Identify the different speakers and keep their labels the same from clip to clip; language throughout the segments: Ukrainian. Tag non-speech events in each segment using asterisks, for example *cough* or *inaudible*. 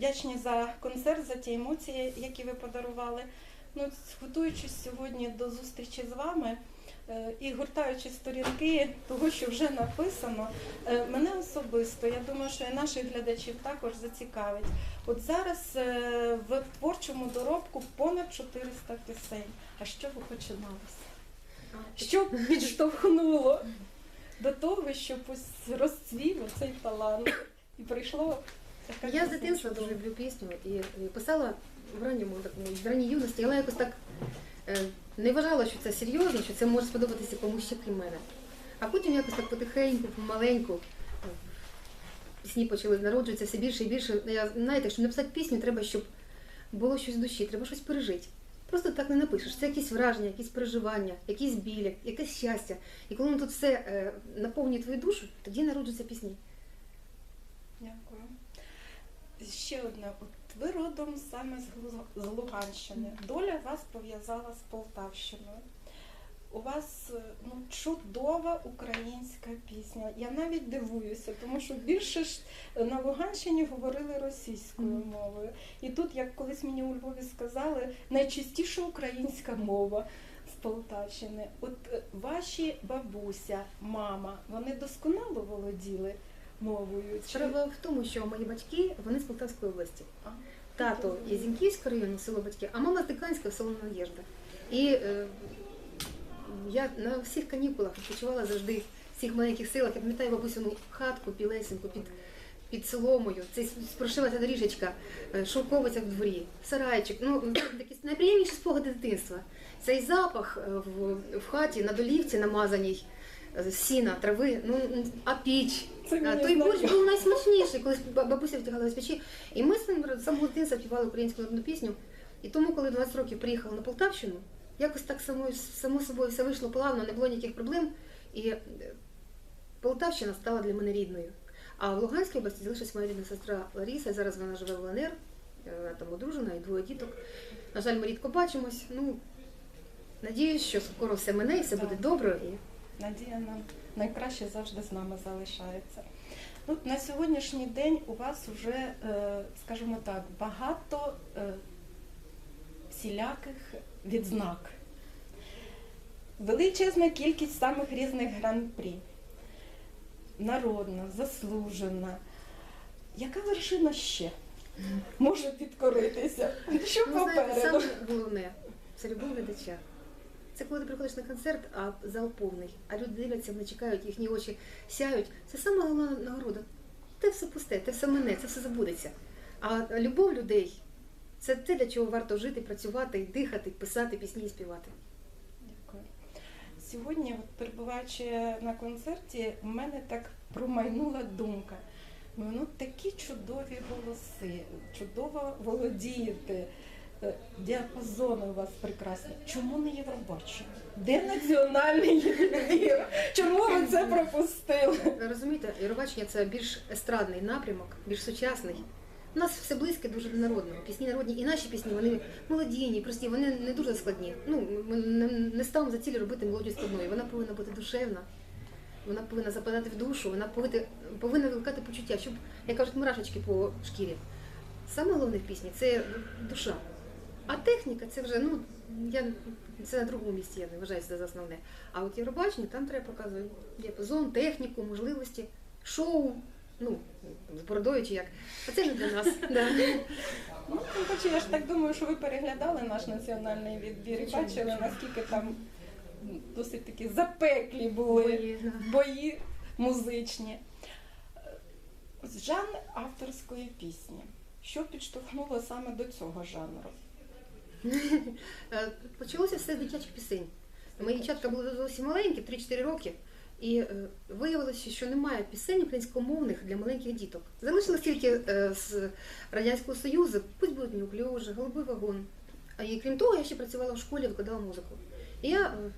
Speaker 1: Вдячні за концерт, за ті емоції, які ви подарували. Ну, готуючись сьогодні до зустрічі з вами е, і гортаючи сторінки того, що вже написано, е, мене особисто, я думаю, що і наших глядачів також зацікавить. От зараз е, в творчому доробку понад 400 пісень. А що ви починалося? Що підштовхнуло до того, щоб ось розцвів цей талант і прийшло
Speaker 2: Я з дитинства дуже люблю пісню і і писала в ранньому такому в ранній юності, але якось так е, не вважала, що це серйозно, що це може сподобатися комусь ще крім мене. А потім якось так потихеньку, помаленьку е, пісні почали народжуватися все більше і більше. Я знаєте, щоб написати пісню, треба, щоб було щось в душі, треба щось пережити. Просто так не напишеш. Це якісь враження, якісь переживання, якісь білі, якесь щастя. І коли воно тут все е, наповнює твою душу, тоді народжуються пісні.
Speaker 1: Дякую. Ще одне. От ви родом саме з Луганщини. Доля вас пов'язала з Полтавщиною. У вас е, ну, чудова українська пісня. Я навіть дивуюся, тому що більше ж на Луганщині говорили російською мовою. І тут, як колись мені у Львові сказали, найчастіша українська мова з Полтавщини. От е, ваші бабуся, мама, вони досконало володіли мовою? Чи-
Speaker 2: Справа в тому, що мої батьки вони з Полтавської області.
Speaker 1: А,
Speaker 2: Тато із Зіньківського району, село Батьки, а мама з Диканського, село Надєжда. І е, я на всіх канікулах відпочивала завжди в цих маленьких селах. Я пам'ятаю бабусину хатку білесеньку під, під соломою, цей спрошилася доріжечка, е, шовковиця в дворі, сарайчик. Ну, *clears throat* такі найприємніші спогади дитинства. Цей запах е, в, в хаті на долівці намазаній, сіна, трави, ну, а піч. А, той борщ був найсмачніший, коли бабуся втягала з печі. І ми з ним самого дитинства співали українську народну пісню. І тому, коли 20 років приїхала на Полтавщину, якось так само, само собою все вийшло плавно, не було ніяких проблем. І е, Полтавщина стала для мене рідною. А в Луганській області залишилась моя рідна сестра Лариса. Зараз вона живе в ЛНР, е, вона там одружена і двоє діток. На жаль, ми рідко бачимось. Ну, надіюсь, що скоро все мине і все буде добре. І
Speaker 1: Надія нам найкраще завжди з нами залишається. Ну, на сьогоднішній день у вас вже, е, скажімо так, багато е, всіляких відзнак. Величезна кількість самих різних гран-прі. Народна, заслужена. Яка вершина ще може підкоритися? Що
Speaker 2: Ну,
Speaker 1: попереду?
Speaker 2: саме головне це любов глядача. Це коли ти приходиш на концерт, а зал повний, а люди дивляться, вони чекають, їхні очі сяють. Це саме головна нагорода. Те все пусте, те все мене, це все забудеться. А любов людей це те, для чого варто жити, працювати, дихати, писати пісні і співати.
Speaker 1: Дякую. Сьогодні, от, перебуваючи на концерті, в мене так промайнула думка. Ну, ну такі чудові голоси, чудово володієте. Е, Діапазони у вас прекрасні. Чому не Євробачення? Де національний відбір? Чому ви це пропустили?
Speaker 2: Розумієте, Євробачення це більш естрадний напрямок, більш сучасний. У нас все близьке дуже до народного. Пісні народні і наші пісні, вони молодійні, прості, вони не дуже складні. Ну, ми не, не ставимо за ціль робити мелодію складною. Вона повинна бути душевна, вона повинна западати в душу, вона повинна, повинна викликати почуття, щоб, як кажуть, мурашечки по шкірі. Саме головне в пісні це душа. А техніка це вже, ну, я, це на другому місці, я не вважаю це за основне. А от Євробачення, там треба показувати діапазон, техніку, можливості, шоу, ну, з бородою чи як. А це не для нас. *laughs* Да.
Speaker 1: Ну, тим паче, я ж так думаю, що ви переглядали наш національний відбір і бачили, наскільки там досить такі запеклі були.
Speaker 2: Бої, да.
Speaker 1: бої музичні. Жанр авторської пісні. Що підштовхнуло саме до цього жанру? *laughs*
Speaker 2: Почалося все з дитячих пісень. Мої дівчатка були зовсім маленькі, 3-4 роки. І е, виявилося, що немає пісень українськомовних для маленьких діток. Залишилось тільки е, з Радянського Союзу, пусть будуть неуклюжі, голубий вагон. А і крім того, я ще працювала в школі, викладала музику. І я е,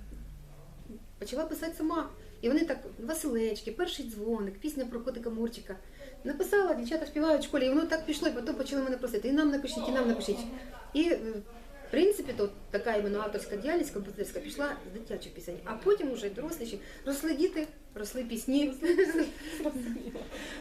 Speaker 2: почала писати сама. І вони так, Василечки, перший дзвоник, пісня про котика Мурчика. Написала, дівчата співають в школі, і воно так пішло, і потім почали мене просити. І нам напишіть, і нам напишіть. І принципі, то така іменно авторська діяльність композиторська пішла з дитячих пісень. А потім уже доросліші росли діти, росли пісні. *laughs*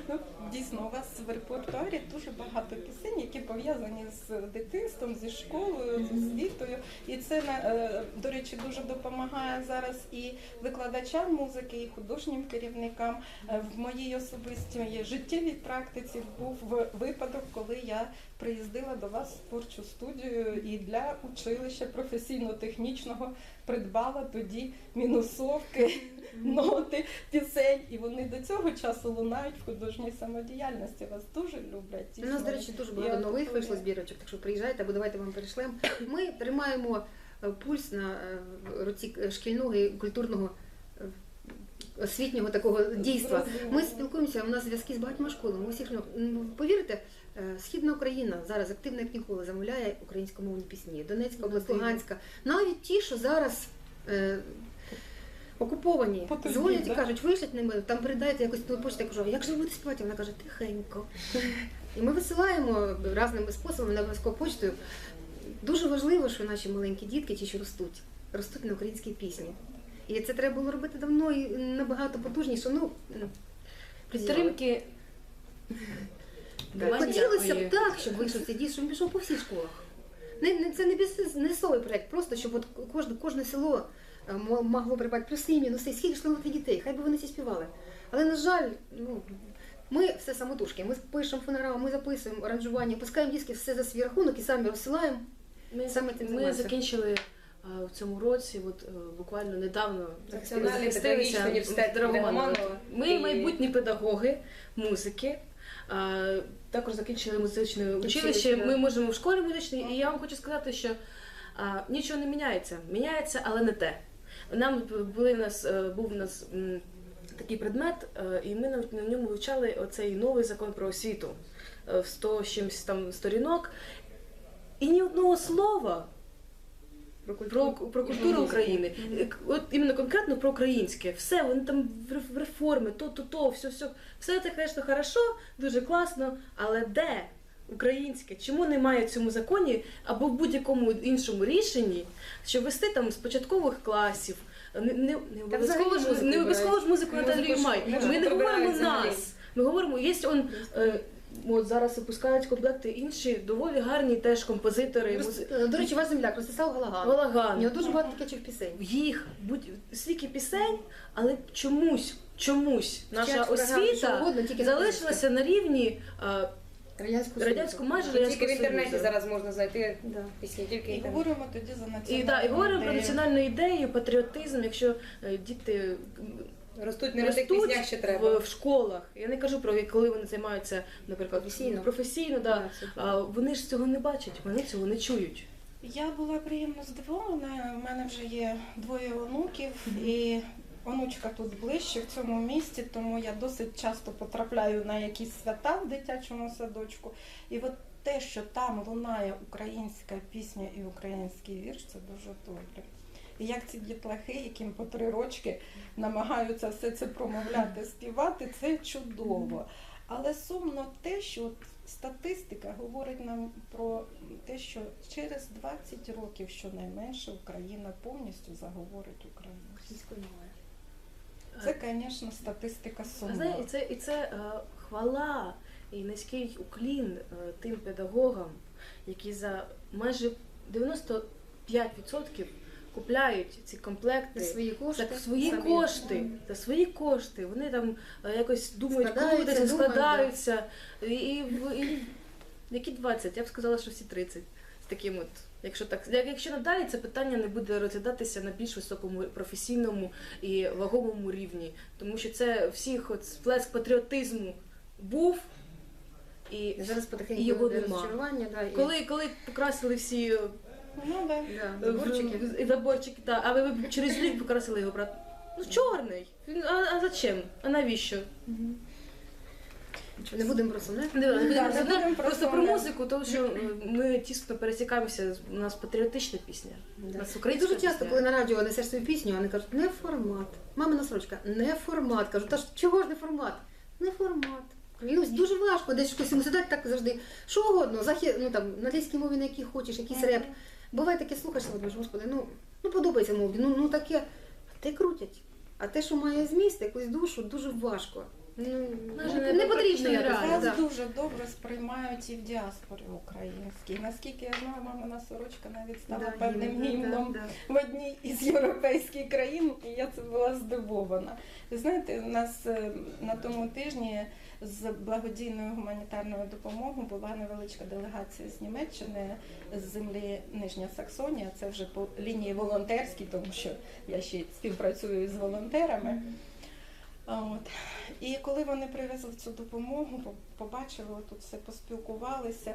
Speaker 1: Ну, дійсно, у вас в репертуарі дуже багато пісень, які пов'язані з дитинством, зі школою, з освітою. І це е, до речі дуже допомагає зараз і викладачам музики, і художнім керівникам. Е, В моїй особистій життєвій практиці був випадок, коли я приїздила до вас в творчу студію і для училища професійно-технічного придбала тоді мінусовки, ноти пісень, і вони до цього часу лунають в художній самодіяльності. Вас дуже люблять.
Speaker 2: У нас, до речі, дуже багато нових вийшло збірочок, так що приїжджайте, або давайте вам перейшлемо. Ми тримаємо е, пульс на е, руці е, шкільного і культурного освітнього такого дійства. Ми спілкуємося, у нас зв'язки з багатьма школами. Усіх ну, повірите, Східна Україна зараз активно як ніколи замовляє українськомовні пісні. Донецька область, Луганська. Навіть ті, що зараз. Е, Окуповані
Speaker 1: Потерпіть,
Speaker 2: дзвонять і
Speaker 1: да?
Speaker 2: кажуть, вишлять ними, там передайте якось на почту. Я кажу, а як же ви будете співати? Вона каже, тихенько. І ми висилаємо різними способами, не обов'язково почтою. Дуже важливо, що наші маленькі дітки, ті, що ростуть, ростуть на українській пісні. І це треба було робити давно і набагато потужніше. Ну,
Speaker 3: Підтримки
Speaker 2: Так.
Speaker 3: немає
Speaker 2: Хотілося б так, щоб вийшов цей дід, щоб він пішов по всіх школах. Не, не, це не бізнесовий проєкт, просто щоб от кожне, кожне село е, мо- могло придбати плюси і мінуси, скільки ж талановитих дітей, хай би вони всі співали. Але, на жаль, ну, ми все самотужки, ми пишемо фонограму, ми записуємо аранжування, пускаємо диски, все за свій рахунок і самі розсилаємо.
Speaker 3: Ми,
Speaker 2: Саме цим
Speaker 3: ми
Speaker 2: займаємося.
Speaker 3: закінчили а, в цьому році, от е, буквально недавно
Speaker 4: Національний
Speaker 3: захистилися
Speaker 4: педагогічний університет
Speaker 3: Драгоманова.
Speaker 4: Драгоманова.
Speaker 3: Ми
Speaker 4: І-
Speaker 3: майбутні педагоги музики. Також закінчили музичне училище. Ми можемо в школі музичній, і я вам хочу сказати, що нічого не міняється. Міняється, але не те. Нам були в нас е, був у нас такий предмет, е, і ми на, ньому вивчали оцей новий закон про освіту е, в 100 з чимось там сторінок. І ні одного слова
Speaker 2: Про
Speaker 3: про, про культуру України. Е, От іменно конкретно про українське. Все, вони там в реформи, то, то, то, все, все. Все це, звісно, хорошо, дуже класно, але де? Українське, чому немає в цьому законі або в будь-якому іншому рішенні, що вести там з початкових класів, не, не, не обов'язково ж
Speaker 2: музику
Speaker 3: не обов'язково ж музику Наталію Май. Ми не говоримо нас. Ми говоримо, є он е, от зараз випускають комплекти інші доволі гарні теж композитори, музи...
Speaker 2: Е, До речі, ваш земляк Ростислав Галаган. У
Speaker 3: Галаган.
Speaker 2: нього дуже багато таких пісень.
Speaker 3: їх будь стільки пісень, але чомусь, чомусь наша
Speaker 2: що
Speaker 3: освіта
Speaker 2: угодно, тільки не
Speaker 3: залишилася на рівні а,
Speaker 2: Радянську
Speaker 3: радянського майже
Speaker 4: Тільки в інтернеті
Speaker 3: Союзу.
Speaker 4: зараз можна знайти
Speaker 2: Да.
Speaker 4: пісні, тільки
Speaker 1: І
Speaker 4: інтернет.
Speaker 1: говоримо тоді за національну
Speaker 3: І, да, і говоримо про
Speaker 1: ідею.
Speaker 3: національну ідею, патріотизм, якщо е, діти
Speaker 4: Ростуть не на тих
Speaker 3: ростуть
Speaker 4: піснях, що
Speaker 3: в,
Speaker 4: треба.
Speaker 3: в школах. Я не кажу про коли вони займаються, наприклад,
Speaker 2: Професійно.
Speaker 3: професійно да.
Speaker 2: Да,
Speaker 3: а, вони ж цього не бачать, вони цього не чують.
Speaker 1: Я була приємно здивована. У мене вже є двоє онуків, і онучка тут ближче в цьому місті, тому я досить часто потрапляю на якісь свята в дитячому садочку. І от те, що там лунає українська пісня і український вірш, це дуже добре. І як ці дітлахи, яким по три рочки намагаються все це промовляти, співати, це чудово. Але сумно те, що статистика говорить нам про те, що через 20 років щонайменше Україна повністю заговорить українською.
Speaker 2: Мовою.
Speaker 1: Це, звісно, статистика сумна.
Speaker 3: і це, і це е, хвала і низький уклін е, тим педагогам, які за майже 95% купляють ці комплекти
Speaker 2: За свої кошти.
Speaker 3: за свої
Speaker 2: самі.
Speaker 3: кошти. За свої кошти. Вони там е, якось думають,
Speaker 2: Складаються, думають,
Speaker 3: складаються. І, і, і, які 20? Я б сказала, що всі 30. З таким от. Якщо так, якщо надалі це питання не буде розглядатися на більш високому професійному і вагомому рівні, тому що це всіх от сплеск патріотизму був. І
Speaker 2: І зараз потихеньку розчарування. Да, і...
Speaker 3: коли, коли покрасили всі
Speaker 1: Ну, да.
Speaker 2: Да,
Speaker 3: в-
Speaker 2: заборчики.
Speaker 3: в- заборчики, та, а ви б через рік покрасили його брат. Ну чорний. Він- А, а зачем? А навіщо?
Speaker 2: Не будемо про сумне.
Speaker 3: Не, не будемо
Speaker 1: не
Speaker 3: про-
Speaker 1: будемо про
Speaker 3: просто про
Speaker 1: сумне.
Speaker 3: музику, тому що е, ми тісно пересікаємося. У нас патріотична пісня. У нас
Speaker 2: І
Speaker 3: українська
Speaker 2: дуже часто,
Speaker 3: пісня.
Speaker 2: коли на радіо несеш свою пісню, вони кажуть, не формат. Мамина сорочка, не формат. Кажу, та ж чого ж не формат? Не формат. І дуже важко, десь щось йому сідати так завжди. Що угодно, захід, ну там на англійській мові, на якій хочеш, якийсь реп. Буває таке слухаєш, думаєш, господи, ну, ну подобається молоді, ну, ну таке, а те крутять. А те, що має зміст, якусь душу, дуже важко. Ну,
Speaker 3: Навіть
Speaker 2: не,
Speaker 3: не
Speaker 2: не потрібно якось. Да.
Speaker 1: дуже добре сприймають і в діаспорі українській. Наскільки я знаю, мамина сорочка навіть стала
Speaker 2: Да,
Speaker 1: певним
Speaker 2: гімн, да, да.
Speaker 1: в одній із європейських країн, і я це була здивована. Ви знаєте, у нас е, на тому тижні з благодійною гуманітарною допомогою була невеличка делегація з Німеччини з землі Нижня Саксонія. Це вже по лінії волонтерській, тому що я ще співпрацюю з волонтерами. От. І коли вони привезли цю допомогу, побачили тут все, поспілкувалися,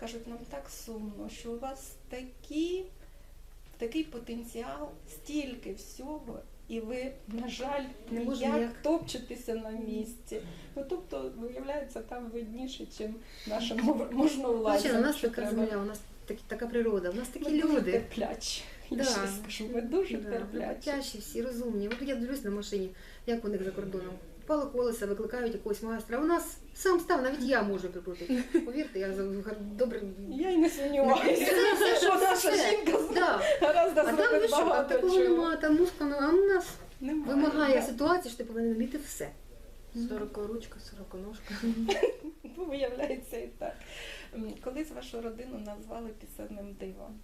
Speaker 1: кажуть, нам так сумно, що у вас такі, такий потенціал, стільки всього, і ви, на жаль,
Speaker 2: Не
Speaker 1: ніяк топчетеся на місці. Ну тобто, виявляється, там видніше, ніж наша можна
Speaker 2: власне. У нас така земля, у нас так, така природа, у нас такі
Speaker 1: Ми дуже
Speaker 2: люди.
Speaker 1: терплячі. Я
Speaker 2: Да.
Speaker 1: ще скажу, ми дуже
Speaker 2: Да,
Speaker 1: терплячі.
Speaker 2: Терплячі всі розумні. От я дивлюсь на машині, як у них за кордоном. Впало колеса, викликають якогось майстра. А у нас сам став, навіть я можу прикрутити. Повірте, я добре.
Speaker 1: Я й не сумніваюся, що наша
Speaker 2: Все.
Speaker 1: жінка
Speaker 2: Да.
Speaker 1: гаразд
Speaker 2: А там ви що, а такого
Speaker 1: чого.
Speaker 2: немає, там музика, ну, а у нас
Speaker 1: Немає,
Speaker 2: вимагає
Speaker 1: да.
Speaker 2: ситуації, що ти повинен вміти все.
Speaker 3: Сорокоручка, сороконожка.
Speaker 1: Ну, виявляється і так. Колись вашу родину назвали пісенним дивом.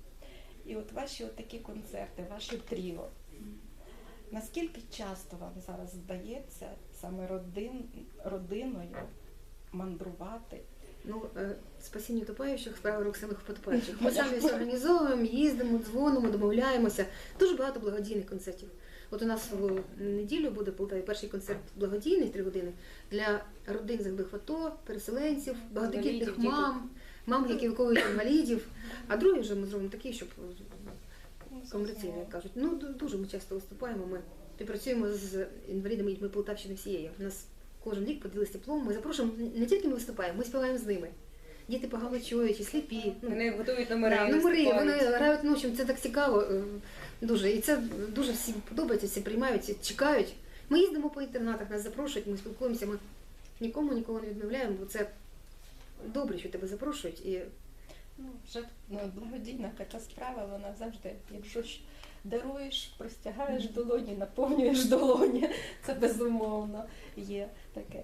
Speaker 1: І от ваші от такі концерти, ваше тріо. Наскільки часто вам зараз вдається саме родин, родиною мандрувати?
Speaker 2: Ну, е, спасіння утопаючих, справа рук самих потопаючих. Ми самі все організовуємо, їздимо, дзвонимо, домовляємося. Дуже багато благодійних концертів. От у нас в неділю буде Полтаві перший концерт благодійний три години для родин загиблих АТО, переселенців, багатодітних мам, мам, які виховують інвалідів. А другий вже ми зробимо такий, щоб
Speaker 1: Ну,
Speaker 2: комерційний, як кажуть. Ну дуже ми часто виступаємо. Ми співпрацюємо з інвалідами дітьми Полтавщини всієї. У нас кожен рік поділилися теплом. Ми запрошуємо не тільки ми виступаємо, ми співаємо з ними. Діти погано чують, і сліпі. Ну,
Speaker 4: Вони готують номери.
Speaker 2: да, номери, вони грають ночі, це так цікаво. е, Дуже. І це дуже всім подобається, всі приймають, чекають. Ми їздимо по інтернатах, нас запрошують, ми спілкуємося, ми нікому нікого не відмовляємо, бо це добре, що тебе запрошують. І
Speaker 1: Ну, вже ну, благодійна така справа, вона завжди, якщо ж даруєш, простягаєш долоні, наповнюєш долоні. *laughs* Це безумовно є таке.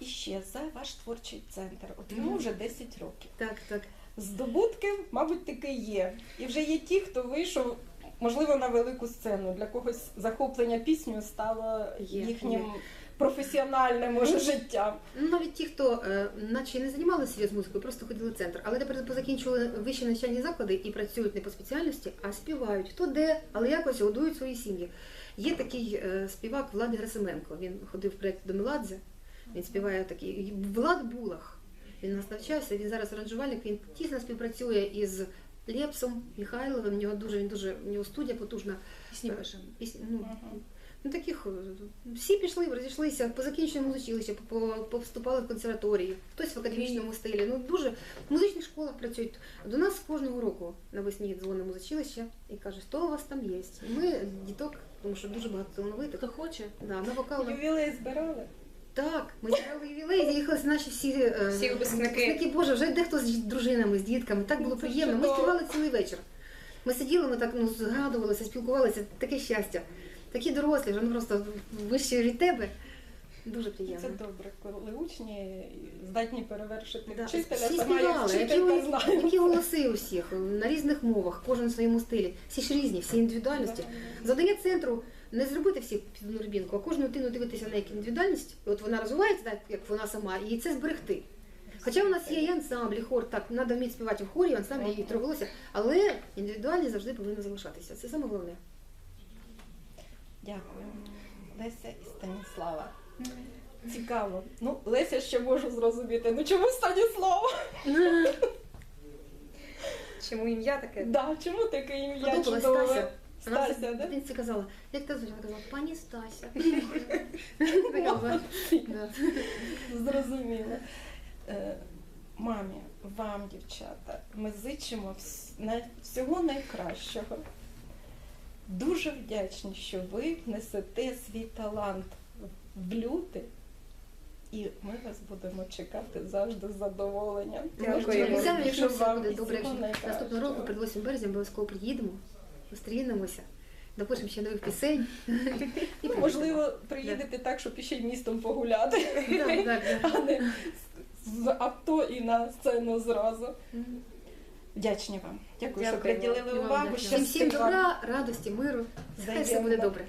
Speaker 1: І ще за ваш творчий центр. От йому вже 10 років.
Speaker 2: так, так.
Speaker 1: Здобутки, мабуть, таки є. І вже є ті, хто вийшов, можливо, на велику сцену. Для когось захоплення піснею стало
Speaker 2: Є,
Speaker 1: їхнім
Speaker 2: є.
Speaker 1: Професіональним може життям.
Speaker 2: Ну, навіть ті, хто е, наче не займалися серйозно музикою, просто ходили в центр, але тепер позакінчували вищі навчальні заклади і працюють не по спеціальності, а співають хто де, але якось годують свої сім'ї. Є такий е, співак Влад Герасименко. Він ходив в проєкт до Меладзе. Він співає такий Влад Булах. Він нас навчався. Він зараз аранжувальник. Він тісно співпрацює із Лепсом Михайловим. У нього дуже він дуже у нього студія потужна.
Speaker 3: Пісні пишемо.
Speaker 2: Пісні, ну,
Speaker 1: Мгм.
Speaker 2: Ну таких е, всі пішли, розійшлися, по закінченню музичилища, по- повступали в консерваторії, хтось в академічному стилі. Ну дуже в музичних школах працюють. До нас кожного року навесні дзвонить музичилище і каже, хто у вас там є. І ми діток, тому що дуже багато талановитих.
Speaker 3: Хто хоче?
Speaker 2: Да, на вокал.
Speaker 1: Ювілей збирали.
Speaker 2: Так, ми зіграли ювілей, заїхали наші всі, е,
Speaker 4: Всі випускники.
Speaker 2: Боже, вже дехто з дружинами, з дітками. Так було
Speaker 1: Ну,
Speaker 2: приємно. Ми співали цілий вечір. Ми сиділи, ми так ну, згадувалися, спілкувалися. Таке щастя. Такі дорослі, вже ну просто вищі від тебе. Дуже приємно.
Speaker 1: Це добре, коли учні здатні перевершити
Speaker 2: Да,
Speaker 1: вчителя,
Speaker 2: всі
Speaker 1: сама як
Speaker 2: співали, які, які голоси у всіх, на різних мовах, кожен в своєму стилі. Всі ж різні, всі індивідуальності. Завдання центру не зробити всіх під одну рубінку, а кожну дитину дивитися на як індивідуальність. І от вона розвивається так, як вона сама, і це зберегти. Хоча у нас є і ансамбль, і хор, так, треба вміти співати в хорі, в ансамблі і триголосся, але індивідуальність завжди повинна залишатися. Це саме головне.
Speaker 1: Дякую. Леся і Станіслава. Цікаво. Ну, Леся ще можу зрозуміти. Ну чому Станіслава? *laughs*
Speaker 4: Чому ім'я таке?
Speaker 1: Да, чому таке ім'я
Speaker 2: Подобалась
Speaker 1: чудове?
Speaker 2: Стася. Вона
Speaker 1: Стася,
Speaker 2: в
Speaker 1: да?
Speaker 2: дитинці казала, як та? Вона казала, пані Стася. Така була. Да. *laughs*
Speaker 1: Зрозуміло. Е, Мамі, вам, дівчата, ми зичимо вс- най- всього найкращого. Дуже вдячні, що ви несете свій талант в люди. І ми вас будемо чекати завжди з задоволенням.
Speaker 4: Дякую.
Speaker 2: Обіцяю, якщо все буде добре, наступного року перед 8 березня обов'язково приїдемо, зустрінемося. допишемо ще нових пісень. І
Speaker 1: Ну, можливо, приїдете так, щоб іще й містом погуляти, а не з авто і на сцену зразу. Вдячні вам. Дякую, що приділили увагу.
Speaker 2: дякую. Всім, всім добра, радості, миру. Хай все буде добре.